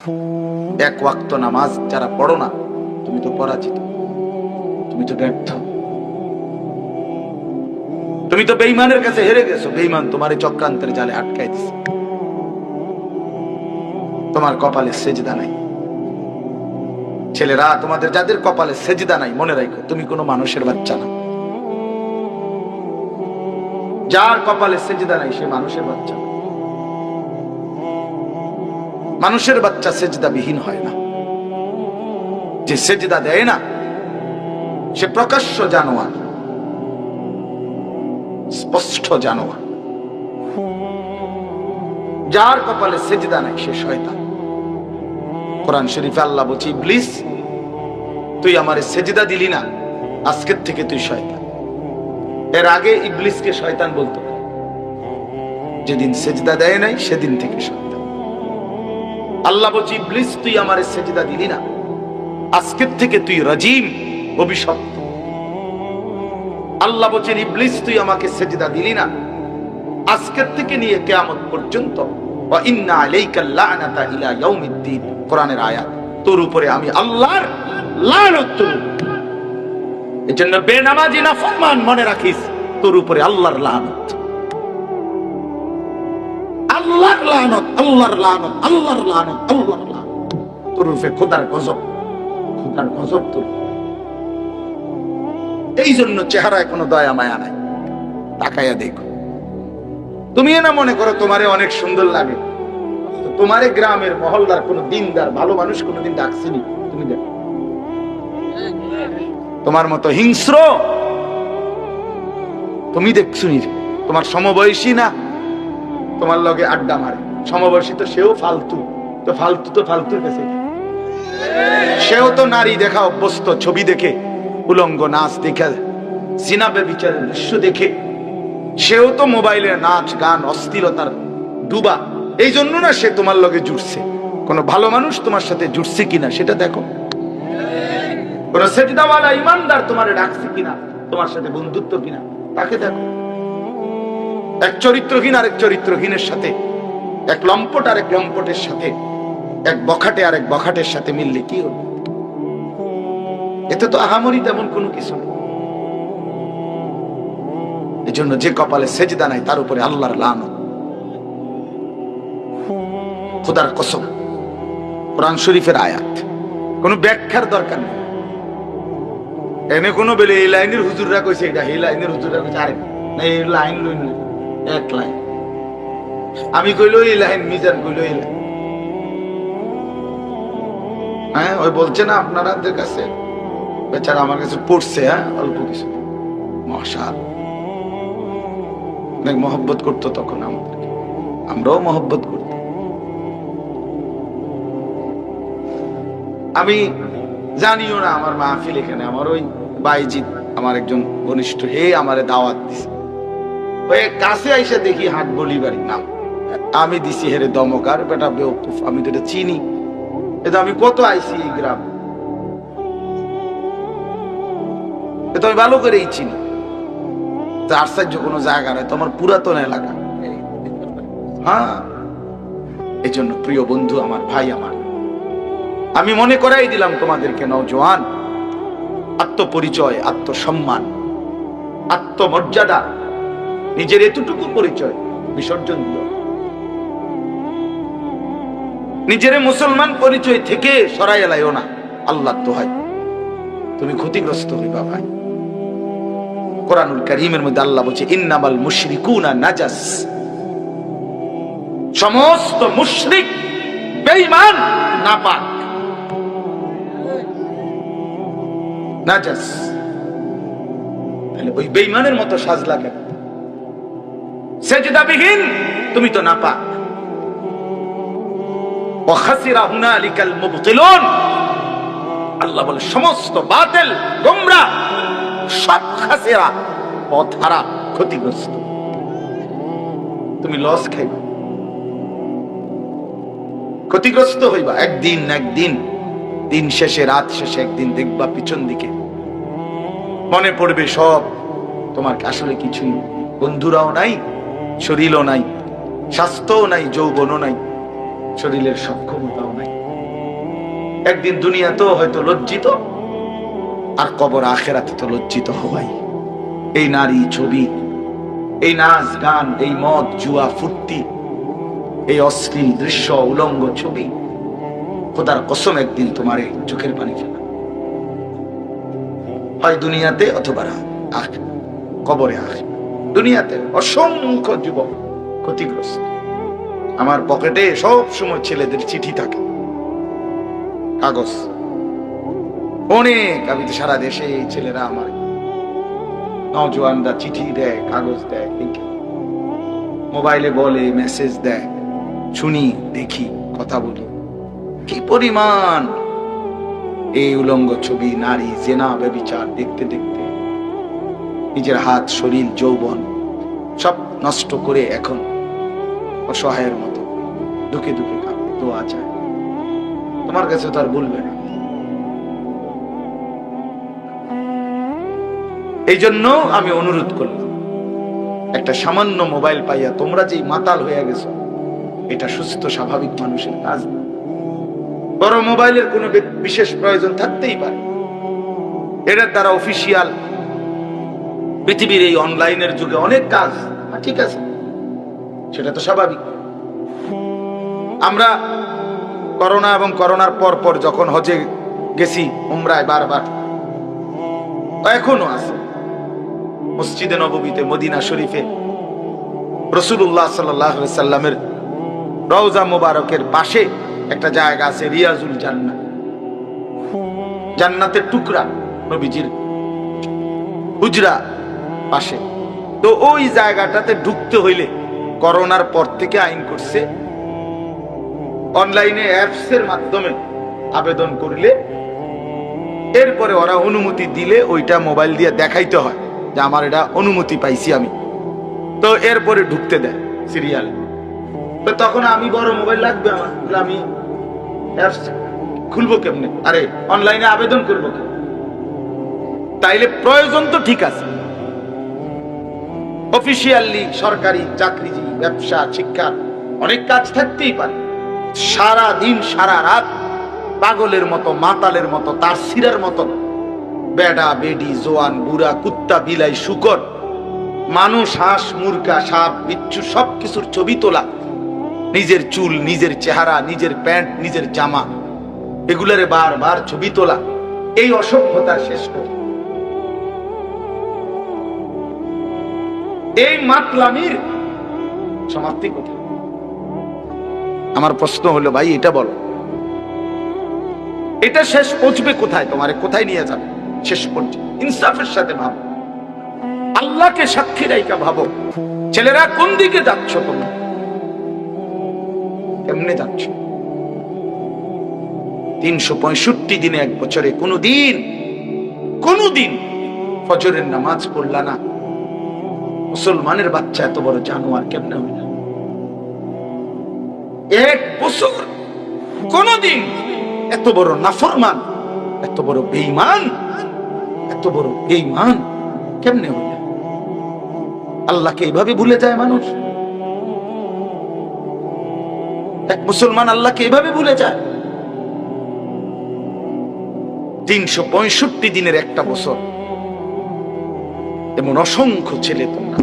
এক ওয়াক্ত নামাজ যারা পড়ো না, তুমি তো পরাজিত। তুমি তো ব্যর্থ। তুমি তো বেইমানের কাছে হেরে গেছো। বেইমান তোমার চক্রান্তের জালে আটকাই দিছে। তোমার কপালে সেজদা নাই। ছেলেরা, তোমাদের যাদের কপালে সেজদা নাই, মনে রাখো, তুমি কোনো মানুষের বাচ্চা না। যার কপালে সেজদা নাই, সে মানুষের বাচ্চা না। মানুষের বাচ্চা সেজদা বিহীন হয় না। যে সেজদা দেয় না, সে প্রকাশ্য জানোয়ার, স্পষ্ট জানোয়ার। যার কপালে সেজদা নাই, সে শয়তান। কোরআন শরীফ আল্লাহ বলছি, ইবলিস, তুই আমারে সেজদা দিলি না, আজকের থেকে তুই শয়তান। এর আগে ইবলিসকে শয়তান বলতো। যেদিন সেজদা দেয় নাই, সেদিন থেকে শয়তান। আল্লাহ বলছি, ইবলিস, তুই আমারে সেজদা দিলি না। আজকের থেকে তুই রাজিম অভিশপ্ত আল্লাহ বলছেন, ইবলিস, তুই আমাকে সেজদা দিলি না। আজকের থেকে নিয়ে কেয়ামত পর্যন্ত ইন্না আলাইকা লানাতা ইলা ইয়াউমিদ্দিন। কোরআনের আয়াত। তোর উপরে আমি আল্লাহর লানত। এজন্য বেনামাজি না ফরমান মনে রাখিস, তোর উপরে আল্লাহর লানত। আল্লাহর লানত আল্লাহর লানত আল্লাহর লানত আল্লাহর লানত। খোদার গজব খোদার গজব এই জন্য চেহারায় কোনো দয়া, মায়া নাই। তাকাইয়া দেখো। তুমি না মনে করো তোমারে অনেক সুন্দর লাগে। তোমারে গ্রামের মহল্লার কোনো দিনদার, ভালো মানুষ কোনোদিন ডাকছিনি। তুমি দেখো। তোমার মতো হিংস্র। তুমি দেখছ তোমার সমবয়সী না? তোমার লগে আড্ডা মারে। সমবয়সী তো সেও ফালতু। তো ফালতু তো ফালতুর কাছে। সেও তো নারী দেখা অভ্যস্ত, ছবি দেখে, উলঙ্গ নাচ দেখে সিনাবে বিচারের দৃশ্য দেখে। সেও তো মোবাইলে নাচ, গান, অস্থিরতার ডুবা। এই জন্য না সে তোমার লগে জুড়ছে কোনো ভালো মানুষ তোমার সাথে জুড়ছে কিনা সেটা দেখো। কোন সেজদাওয়ালা ইমানদার তোমারে ডাকছে কিনা, তোমার সাথে বন্ধুত্ব কিনা, তাকে দেখো। এক চরিত্রহীন আর এক চরিত্রহীনের সাথে, এক লম্পট আর এক লম্পটের সাথে, এক বখাটে আর এক বখাটের সাথে মিললে কি হবে? এতে তো আহামরি তেমন কোনো কিছু নেই। এই জন্য যে কপালে সেজদা নাই, তার উপরে আল্লাহর লানত। খোদার কসম, কোরআন শরীফের আয়াত। কোনো ব্যাখ্যার দরকার নেই। এনে কোনো বেলে এই লাইনের হুজুররা কইছে, এটা এই লাইনের হুজুররা কইছে, আরে না, এই লাইন লই না এক লাইন। আমি কইলো, এই লাইন মিজান কইলো, এই লাইন। হ্যাঁ ওই বলছে না আপনারাদের কাছে। বেচারা আমার কাছে পড়ছে হ্যাঁ অল্প কিছু। মশাল। অনেক মহব্বত করতো তখন আমাদেরকে। আমরাও মহব্বত করতাম। আমি জানিও না আমার মাহফিল এখানে। আমার ওই বাইজিৎ, আমার একজন ঘনিষ্ঠ, হে আমারে দাওয়াত দিছে। ওই কাছে আইসা দেখি হাট বলি বাড়ি নাম। আমি দিছি হেরে দমকার, বেটা বেউকুফ আমি তো চিনি। এটা আমি কত আইছি এই গ্রাম। এটা আমি ভালো করেই চিনি। আশ্চর্য কোনো জায়গা নয়, তোমার পুরাতন এলাকা। হ্যাঁ? এই জন্য প্রিয় বন্ধু, আমার ভাই আমার, আমি মনে করাই দিলাম তোমাদেরকে, নওজোয়ান। আত্মপরিচয়, আত্মসম্মান, আত্মমর্যাদা নিজের এতটুকু পরিচয় বিসর্জন দিল নিজের মুসলমান পরিচয় থেকে সরাই এলাইও না। আল্লাহ দোহাই। তুমি ক্ষতিগ্রস্ত হইবা ভাই। কোরআনুল করিমের মধ্যে আল্লাহ বলছে, ইন্নামাল মুশরিকুনা নাজাস। সমস্ত মুশরিক বেঈমান, নাপাক। নাজাস। তাহলে ওই বেঈমানের মতো সাজলা কেন? সেজদাবিহীন, তুমি তো লস খাইবা। ক্ষতিগ্রস্ত হইবা, একদিন একদিন। দিন শেষে, রাত শেষে একদিন দেখবা পিছন দিকে। মনে পড়বে সব। তোমার আসলে কিছুই বন্ধুরাও নাই শরীরও নাই, স্বাস্থ্যও নাই, যৌবনও নাই, শরীরের সক্ষমতাও নাই। একদিন দুনিয়াতেও হয়তো লজ্জিত, আর কবর আখেরাতে তো লজ্জিত হওয়াই। এই নারী ছবি, এই নাচ গান, এই মদ, জুয়া, ফুর্তি, এই অশ্লীল দৃশ্য, উলঙ্গ ছবি, খোদার কসম একদিন তোমার এই চোখের পানি ফেলা। হয় দুনিয়াতে অথবা কবরে আখ দুনিয়াতে অসংখ্য যুবক ক্ষতিগ্রস্ত। আমার পকেটে সব সময় ছেলেদের চিঠি থাকে। কাগজ। অনেক, আমি তো সারা দেশে এই ছেলেরা আমার নজওয়ানরা চিঠি দেয়, কাগজ দেয় মোবাইলে বলে, মেসেজ দেয়, শুনি, দেখি, কথা বলি। কি পরিমাণ? এই উলঙ্গ ছবি, নারী, জেনা, ব্যবিচার, দেখতে দেখতে। নিজের হাত, শরীর, যৌবন সব নষ্ট করে এখন অসহায়ের মতো দুঃখে দুঃখে কাঁপে দোয়া চায়। তোমার কাছে তো আর বলবে না। এই জন্য আমি অনুরোধ করলাম, একটা সামান্য মোবাইল পাইয়া তোমরা যেই মাতাল হয়ে গেছো, এটা সুস্থ, স্বাভাবিক মানুষের কাজ বড় মোবাইলের কোনো বিশেষ প্রয়োজন থাকতেই পারে। এটার দ্বারা অফিসিয়াল পৃথিবীর এই অনলাইনের যুগে অনেক কাজ। হ্যাঁ, ঠিক আছে। সেটা তো স্বাভাবিক। আমরা করোনা এবং করোনার পর পর যখন হজে গেছি উমরায় বারবার। এখনও আছে। মসজিদে নববীতে মদিনা শরীফে। রসুল্লাহ সাল্লাহ সাল্লামের রওজা মোবারকের পাশে একটা জায়গা আছে রিয়াজুল জান্না জান্নাতের টুকরা নবীজির। হুজরা। পাশে। তো ওই জায়গাটাতে ঢুকতে হইলে করোনার পর থেকে আইন করছে। অনলাইনে অ্যাপস এর মাধ্যমে আবেদন করলে এরপরে ওরা অনুমতি দিলে ওইটা মোবাইল দিয়ে দেখাইতে হয় যে আমার এটা অনুমতি পাইছি আমি। তো এরপরে ঢুকতে দেয় সিরিয়ালে। তো তখন আমি বড় মোবাইল লাগবে আমার আমি অ্যাপস খুলবো কেমনে? আরে, অনলাইনে আবেদন করব কেমনে? তাইলে প্রয়োজন তো ঠিক আছে। অফিসিয়ালি সরকারি চাকরিজীবী, ব্যবসা, শিক্ষা, অনেক কাজ থাকতেই পারে। সারা দিন, সারা রাত পাগলের মতো, মাতালের মতো, তার সিরার মতো। বেডা, বেডি, জোয়ান, বুড়া, কুত্তা, বিলাই, শুকর, মানুষ, হাঁস, মুরগা, সাপ, বিচ্ছু সব কিছুর ছবি তোলা। নিজের চুল, নিজের চেহারা, নিজের প্যান্ট, নিজের জামা, এগুলারে বারবার ছবি তোলা। এই অসভ্যতার শেষ করে এই মাতলামির সমাপ্তি কোথায় আমার প্রশ্ন হলো ভাই এটা বলো। এটা শেষ পৌঁছবে কোথায়? তোমারে কোথায় নিয়ে যাবে? শেষ পর্যন্ত। ইনসাফের সাথে ভাবো। আল্লাহকে সাক্ষী রাইকা ভাবো। ছেলেরা কোন দিকে যাচ্ছ তুমি কেমনে যাচ্ছ? তিনশো পঁয়ষট্টি দিনে এক বছরে কোনো দিন কোনো দিন ফজরের নামাজ পড়লা না। মুসলমানের বাচ্চা এত বড় জানোয়ার কেমনে হইল এক বছর, কোনদিন এত বড় নাফরমান, এত বড় বেঈমান, এত বড় বেঈমান কেমনে হইল আল্লাহকে এইভাবে ভুলে যায় মানুষ? এক মুসলমান আল্লাহকে এইভাবে ভুলে যায়? তিনশো পঁয়ষট্টি দিনের একটা বছর। এমন অসংখ্য ছেলে তোমরা।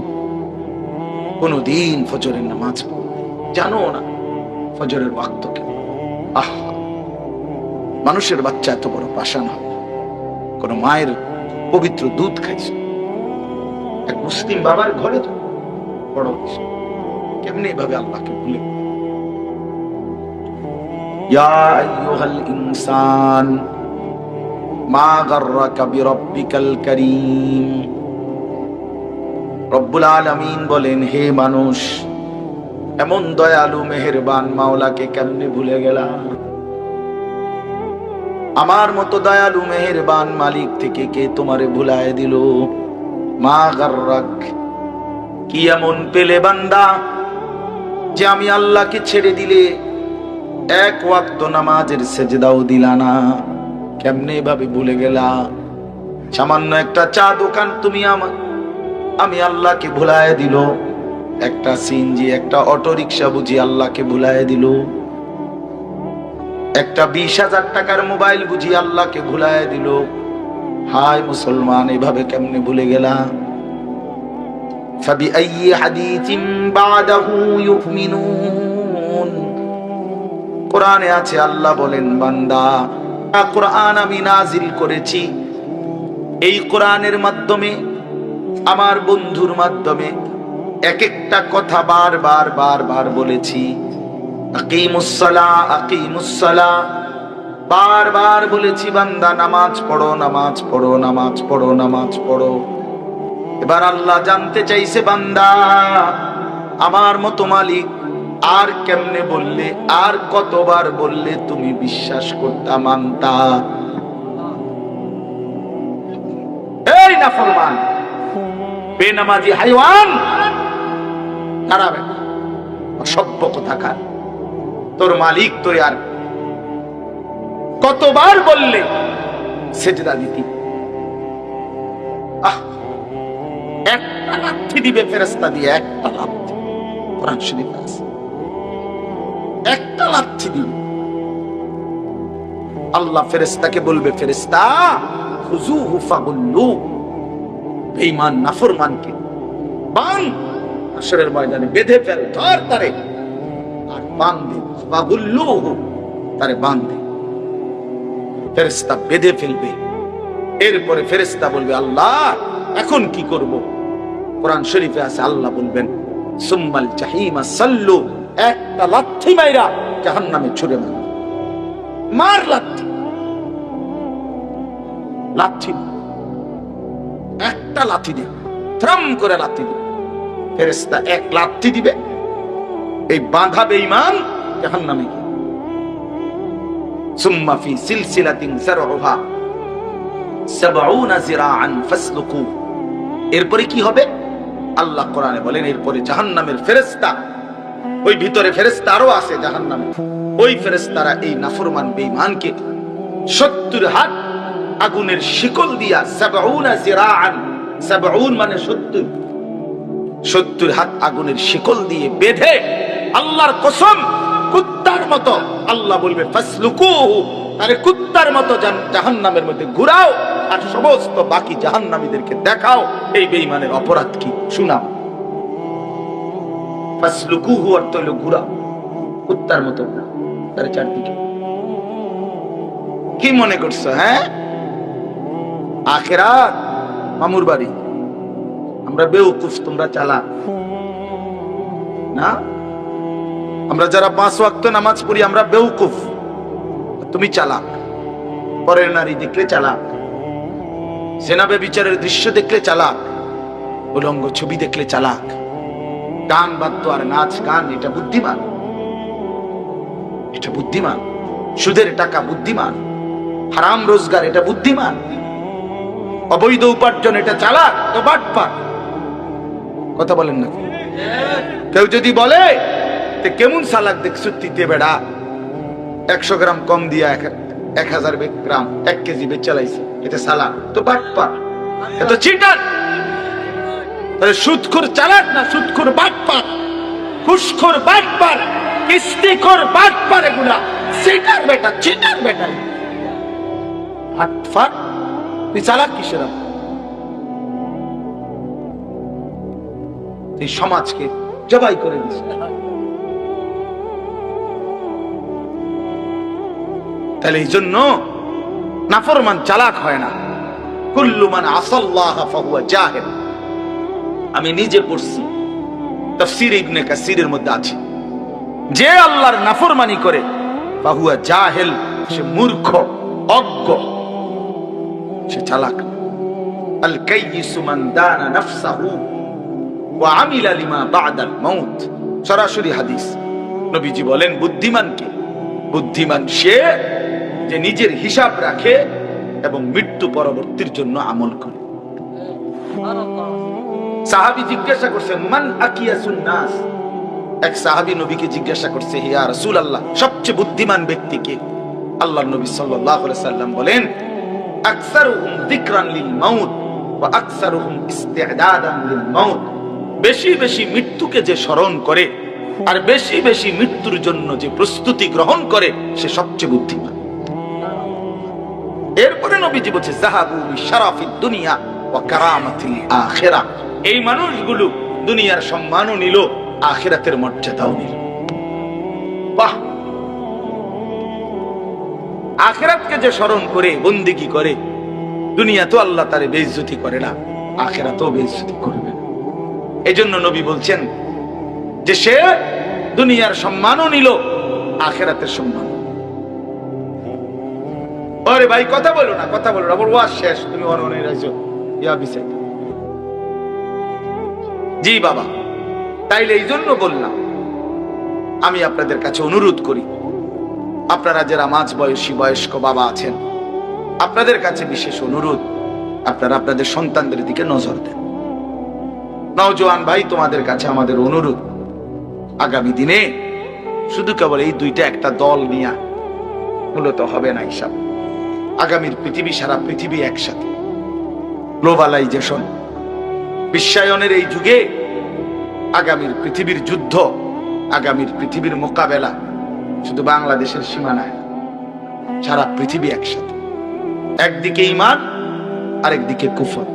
কোনদিন ফজরের নামাজ জানো না ফজরের ওয়াক্ত কেন আহ, মানুষের বাচ্চা এত বড় পাষাণ হবে কোন মায়ের পবিত্র দুধ খাইছে। এক মুসলিম বাবার ঘরে তো বড় হয়েছে। কেমনি এভাবে আল্লাহকে ভুলে ইনসান, মা গাররাকা বিরাব্বিকাল কারীম। রব্বুল আলামিন বলেন, হে মানুষ, এমন দয়ালু, মেহেরবান মাওলাকে কেমনে ভুলে গেলাম? আমার মতো দয়ালু, মেহেরবান মালিক থেকে কে তোমারে ভুলায় দিল? মা গার্রাক, কি এমন পেলে বান্দা যে আমি আল্লাহকে ছেড়ে দিলে এক ওয়াক্ত নামাজের সেজদাও দিলা না? কেমনে এভাবে ভুলে গেলা? সামান্য একটা চা দোকান তুমি আমার আমি আল্লাহকে ভুলায় দিল একটা সিনজি একটা অটো রিক্সা বুঝি আল্লাহকে ভুলায় দিল একটা বিশ হাজার টাকার মোবাইল বুঝি আল্লাহকে ভুলায় দিল হায় মুসলমান এভাবে কেমনে ভুলে গেলাম فبأي حديث بعده يؤمنون কোরআনে আছে আল্লাহ বলেন বান্দা কোরআন আমি নাজিল করেছি এই কোরআনের মাধ্যমে আমার বন্ধুর মাধ্যমে এক একটা কথা বারবার বারবার বলেছি। আকিমুসসালা আকিমুসসালা। বারবার বলেছি, বান্দা, নামাজ পড়ো নামাজ পড়ো নামাজ পড়ো নামাজ পড়ো। এবার আল্লাহ জানতে চাইছে, বান্দা, আমার মতো মালিক আর কেমনে বললে, আর কতবার বললে তুমি বিশ্বাস করতা মানতা? এই না ফরমান বেনামাজি হাইওয়ান দাঁড়াবে অসভ্য কোথাকার। তোর মালিক তোর আর কতবার বললে সেজদা দিতি? একটা লাথি দিবে ফেরেস্তা দিয়ে, একটা লাথি। কোরআন শরীফ আছে। একটা দিবে। আল্লাহ ফেরেস্তাকে বলবে ফেরেস্তা হুজু হুফা ফাগুল্লু বেঈমান, নাফরমানকে বান হাসরের ময়দানে বেঁধে ফেল, ধর তারে। আর বান্ধে ফাগুল্লুহু, তারে বান্ধে ফেরেস্তা বেঁধে ফেলবে। এরপরে ফেরেস্তা বলবে, আল্লাহ, এখন কি করব? কোরআন শরীফে আছে, আল্লাহ বলবেন, সুম্মাল জাহিমা সাল্লু, একটা লাথি মাইরা জাহান্নামে ছুড়ে মার। মার লাথি। লাথি একটা লাথি দে। থ্রাম করে লাথি দিবে ফেরেস্তা এক লাথি দিবে। এই বাঁধা বেঈমান জাহান্নামে গিয়ে। সুম্মা ফি সিলসিলাতিন যারউহা সাবউনা জিরাআন ফাসলুকু। এরপরে কি হবে? আল্লাহ কোরআনে বলেন, এরপরে জাহান্নামের ফেরেশতা, ওই ভিতরে ফেরেশতা আরও আছে জাহান্নামে। ওই ফেরেশতারা এই নাফরমান বেঈমানকে 70 হাত আগুনের শিকল দিয়া সাবউনা জিরাআন মানে 70 70 হাত আগুনের শিকল দিয়ে বেঁধে আল্লাহর কসম, কুত্তার মতো আল্লাহ বলবে কুত্তার মতো মধ্যে ঘুরাও আর সমস্ত বাকি দেখাও। এই বেঈমানের অপরাধ কি? শুনাও। ফাসলুকুহু অর্থ হলো ঘুরাও। কুত্তার মতো তার চারদিকে। কি মনে করছ হ্যাঁ? আখেরাত মামুর বাড়ি। আমরা বেউকুফ তোমরা চালা না? আমরা যারা পাঁচ ওয়াক্ত নামাজ পড়ি, আমরা বেউকুফ তুমি চালাক। পরের নারী দেখলে চালাক। সেনাবে বিচারের দৃশ্য দেখলে চালাক। উলঙ্গ ছবি দেখলে চালাক। গান বাদ্য আর নাচ গান, এটা বুদ্ধিমান। এটা বুদ্ধিমান। সুদের টাকা বুদ্ধিমান। হারাম রোজগার, এটা বুদ্ধিমান। অবৈধ উপার্জন, এটা চালাক, তো বাটপাট কথা বলেন না। কেউ যদি বলে কেমন সালাক দেখ সত্যিতে বেড়া? একশো গ্রাম কম দিয়া এক হাজার গ্রাম, এক কেজি বেচ চালাইছে। এটা সালাক তো বাটপাট এত চিটার। তাহলে সুদখোর চালাক না সুদখোর বাটপাট ঘুষখোর বাটপার কিস্তিখোর বাটপার এগুলা। চিটার বেটা চিটার বেটা। ফাট। তুই চালাক কিসের আবার? এই সমাজকে জবাই করে দিস। তাহলে এই জন্য নাফরমান চালাক হয় না। কুল্লুমান আসাল্লাহ আমি নিজে পড়ছি। তাফসীর ইবনে কাসিরের মধ্যে আছে। যে আল্লাহর নাফরমানি করে, ফাহুয়া জাহেল, সে মূর্খ, অজ্ঞ। সে চালাক। আল কাইয়িসু মান দানা নাফসাহু ওয়া আমিলা লিমা বাদাল মাউত। সরাসরি হাদিস। নবীজি বলেন, বুদ্ধিমান কে? বুদ্ধিমান সে যে নিজের হিসাব রাখে এবং মৃত্যু পরবর্তীর জন্য আমল করে। সাহাবী জিজ্ঞাসা করছে, মান আকিয়াসুন নাস এক সাহাবী নবীকে জিজ্ঞাসা করছে হিয়া রাসূলুল্লাহ, সবচেয়ে বুদ্ধিমান ব্যক্তি কে? আল্লাহর নবী সাল্লাল্লাহু আলাইহি সাল্লাম বলেন আকসারুহুম যিকরান লিল মাউত ওয়া আকসারুহুম ইস্তিদাদান লিল মাউত। বেশি বেশি মৃত্যুকে যে স্মরণ করে আর বেশি বেশি মৃত্যুর জন্য যে প্রস্তুতি গ্রহণ করে, সে সবচেয়ে বুদ্ধিমান। এরপরে নবীজি বলছে জাহাবু দুনিয়া ও কারামাতিল এই মানুষগুলো দুনিয়ার সম্মানও নিল, আখিরাতের মর্যাদাও নিল। আখেরাতকে যে স্মরণ করে, বন্দিগি করে, দুনিয়া তো আল্লাহ তারে বেইজ্জতি করে না, আখেরাতও বেইজ্জতি করবে। এই জন্য নবী বলছেন যে সে দুনিয়ার সম্মানও নিল, আখেরাতের সম্মান আরে ভাই, কথা বলো না, কথা বলো না, আমার ওয়াজ শেষ, তুমি অননে রাইছো ইয়া বিসাই জি বাবা, তাইলে এই জন্য বললাম, আমি আপনাদের কাছে অনুরোধ করি আপনারা যারা মাঝ বয়সী, বয়স্ক বাবা আছেন, আপনাদের কাছে বিশেষ অনুরোধ, আপনারা আপনাদের সন্তানদের দিকে নজর দেন। নওজোয়ান ভাই, তোমাদের কাছে আমাদের অনুরোধ, আগামী দিনে শুধু কেবল এই দুইটা একটা দল নিয়ে মূলত হবে না হিসাব। আগামীর পৃথিবী সারা পৃথিবী একসাথে। গ্লোবালাইজেশন, বিশ্বায়নের এই যুগে আগামীর পৃথিবীর যুদ্ধ, আগামীর পৃথিবীর মোকাবেলা শুধু বাংলাদেশের সীমানায়, সারা পৃথিবী একসাথে। একদিকে ইমান আরেকদিকে কুফর।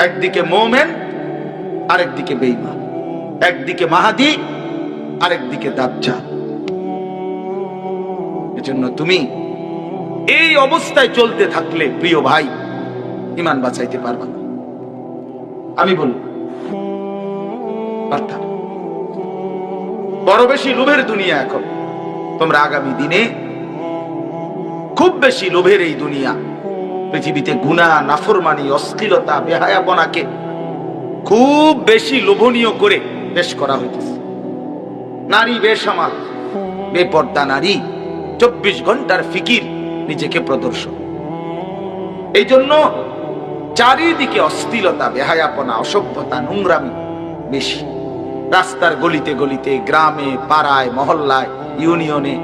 একদিকে মোমেন, আরেকদিকে বেঈমান। একদিকে মাহাদি, আরেকদিকে দাজ্জা এজন্য তুমি এই অবস্থায় চলতে থাকলে, প্রিয় ভাই ইমান বাঁচাইতে পারবা না। আমি বলব পারতাম বড় বেশি লোভের দুনিয়া এখন। তোমরা আগামী দিনে খুব বেশি লোভের এই দুনিয়া। পৃথিবীতে গুণা, নাফরমানি, অশ্লীলতা, বেহায়াপনাকে খুব বেশি লোভনীয় করে পেশ করা হইতেছে। নারী বেসামাল, বেপর্দা নারী, চব্বিশ ঘণ্টার ফিকির নিজেকে প্রদর্শন। এই জন্য চারিদিকে অশ্লীলতা, বেহায়াপনা, অসভ্যতা, নোংরামি বেশি। রাস্তার গলিতে গলিতে, গ্রামে, পাড়ায়, মহল্লায়, ইউনিয়নে,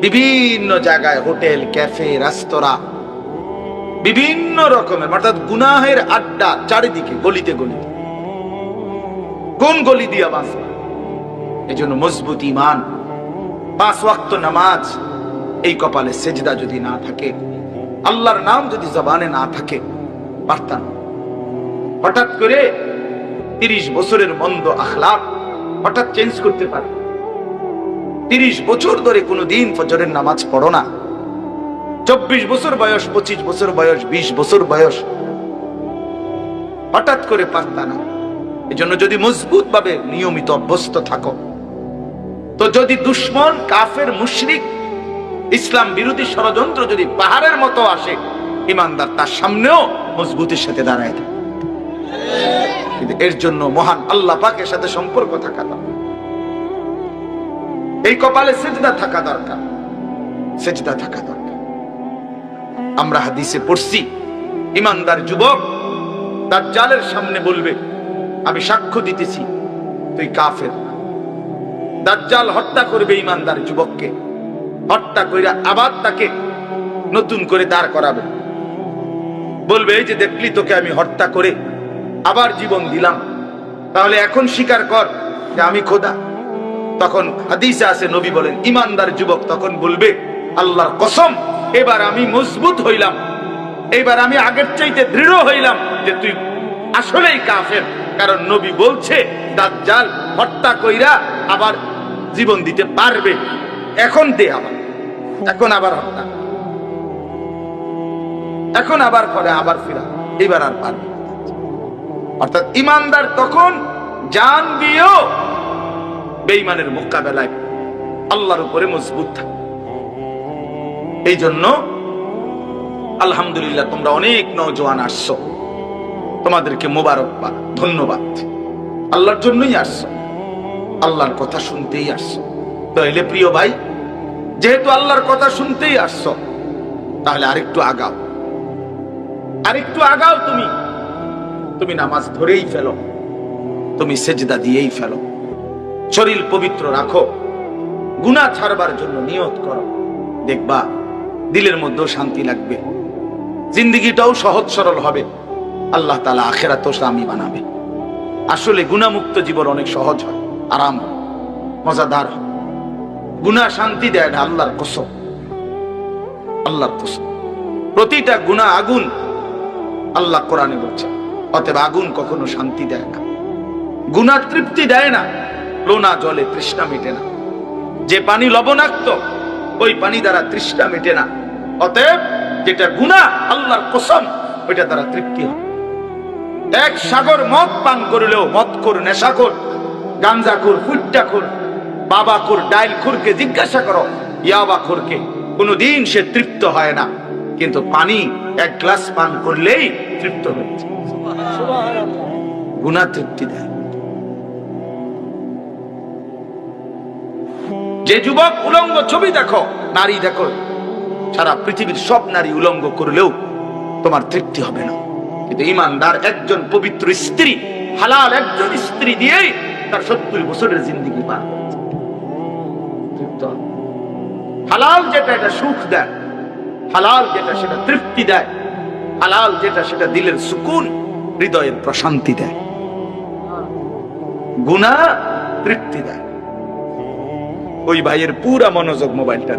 বিভিন্ন জায়গায়, হোটেল, ক্যাফে, রেস্তোরাঁ, বিভিন্ন রকমের, অর্থাৎ গুনাহের আড্ডা চারিদিকে, গলিতে গলিতে। কোন গলি দিয়া বাঁচবে এই জন্য মজবুত ইমান পাঁচ ওয়াক্ত নামাজ, এই কপালে সেজদা যদি না থাকে, আল্লাহর নাম যদি জবানে না থাকে পারতাম হঠাৎ করে তিরিশ বছরের মন্দ আখলাপ হঠাৎ চেঞ্জ করতে পারে। তিরিশ বছর ধরে কোনো দিন ফজরের নামাজ পড়ো না। চব্বিশ বছর বয়স, পঁচিশ বছর বয়স, বিশ বছর বয়স। হঠাৎ করে পারতা না এই জন্য যদি মজবুত ভাবে নিয়মিত অভ্যস্ত থাকো। তো যদি দুশ্মন, কাফের, মুশরিক, ইসলাম বিরোধী ষড়যন্ত্র যদি পাহাড়ের মতো আসে, ইমানদার তার সামনেও মজবুতির সাথে দাঁড়ায় থাকে। কিন্তু এর জন্য মহান আল্লাহ পাকের সাথে সম্পর্ক থাকা দরকার। এই কপালে সেজদা থাকা দরকার। সেজদা থাকা দরকার। আমরা হাদিসে পড়ছি, ইমানদার যুবক তার জালের সামনে বলবে, আমি সাক্ষ্য দিতেছি, তুই কাফের দাজ্জাল হত্যা করবে ইমানদার যুবককে। হত্যা কইরা আবার তাকে নতুন করে দাঁড় করাবে। বলবে, এই যে দেখলি তোকে আমি হত্যা করে আবার জীবন দিলাম। তাহলে এখন স্বীকার কর যে আমি খোদা। তখন হাদিসে আছে, নবী বলেন, ইমানদার যুবক তখন বলবে, আল্লাহর কসম, এবার আমি মজবুত হইলাম। এবার আমি আগের চাইতে দৃঢ় হইলাম যে তুই আসলেই কাফের। কারণ নবী বলছে, দাজ্জাল হত্যা কইরা আবার জীবন দিতে পারবে। এখন দে আবার এখন আবার হত্যা। এখন আবার করে, আবার ফিরা। এবার আর পারবে। অর্থাৎ ইমানদার তখন জান দিয়েও বেইমানের মোকাবেলায় আল্লাহর উপরে মজবুত থাকে। এই জন্য আলহামদুলিল্লাহ তোমরা অনেক নৌজওয়ান আসছো। তোমাদেরকে মোবারকবাদ ধন্যবাদ। আল্লাহর জন্যই আসছো। আল্লাহর কথা শুনতেই আসছো। তাহলে প্রিয় ভাই, যেহেতু আল্লাহর কথা শুনতেই আসছো, তাহলে আরেকটু আগাও। আরেকটু আগাও তুমি। তুমি নামাজ ধরেই ফেলো। তুমি সেজদা দিয়েই ফেলো। শরীর পবিত্র রাখো। গুনাহ ছাড়বার জন্য নিয়ত করো। দেখবা, দিলের মধ্যেও শান্তি লাগবে। জিন্দিগিটাও সহজ সরল হবে। আল্লাহ তালা আখেরাতও স্বামী বানাবে। আসলে গুণামুক্ত জীবন অনেক সহজ হয়, আরাম মজাদার। গুনাহ শান্তি দেয় না আল্লাহর কসম। আল্লাহর কসম। প্রতিটা গুনাহ আগুন আল্লাহ কোরআনে বলছে অতএব আগুন কখনো শান্তি দেয় না। গুনাহ তৃপ্তি দেয় না। লোনা জলে তৃষ্ণা মেটে না। যে পানি লবণাক্ত, ওই পানি দ্বারা তৃষ্ণা মেটে না। অতএব যেটা গুণা আল্লাহর কসম, ওইটা দ্বারা তৃপ্তি হয়। এক সাগর মদ পান করলেও মদ কর নেশা কর গাঞ্জা কর ফুট্টা কর বাবা কর ডাইল খুরকে জিজ্ঞাসা করো, ইয়াবা খুরকে। কোনোদিন সে তৃপ্ত হয় না। কিন্তু পানি এক গ্লাস পান করলেই তৃপ্ত হয়েছে গুণা তৃপ্তি দেয়। যে যুবক উলঙ্গ ছবি দেখো, নারী দেখো, সারা পৃথিবীর সব নারী উলঙ্গ করলেও তোমার তৃপ্তি হবে না। কিন্তু ইমানদার একজন পবিত্র স্ত্রী, হালাল একজন স্ত্রী দিয়েই তার সত্তর বছরের জিন্দিগি পার। হালাল যেটা, এটা সুখ দেয়। হালাল যেটা সেটা তৃপ্তি দেয়, হালাল যেটা সেটা দিলের সুকুন হৃদয়ের প্রশান্তি দেয়। গুণা তৃপ্তি দেয়। ওই ভাইয়ের পুরা মনোযোগ মোবাইলটা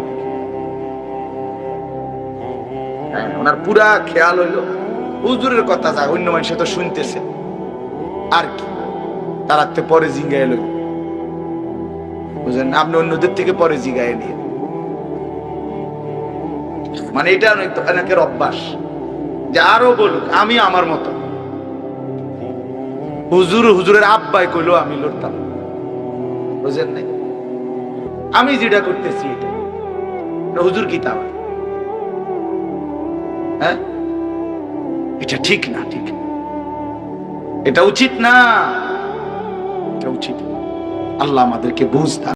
ওনার পুরা খেয়াল হইল, হুজুরের কথা যা অন্য মানুষ তো শুনতেছে। আর কি? তার পরে জিঙ্গায় এলো বুঝলেন? আপনি অন্যদের থেকে পরে জিগায় নিয়ে। মানে এটা অনেক অনেকের অভ্যাস। যে আরও বলুক, আমি আমার মতো। হুজুর হুজুরের আব্বাই কইলো, আমি লড়তাম। বুঝলেন নাই? আমি যেটা করতেছি এটা। হুজুর কিতাব। হ্যাঁ? এটা ঠিক না, ঠিক এটা উচিত না। এটা উচিত আল্লাহ আমাদেরকে বুঝ দান।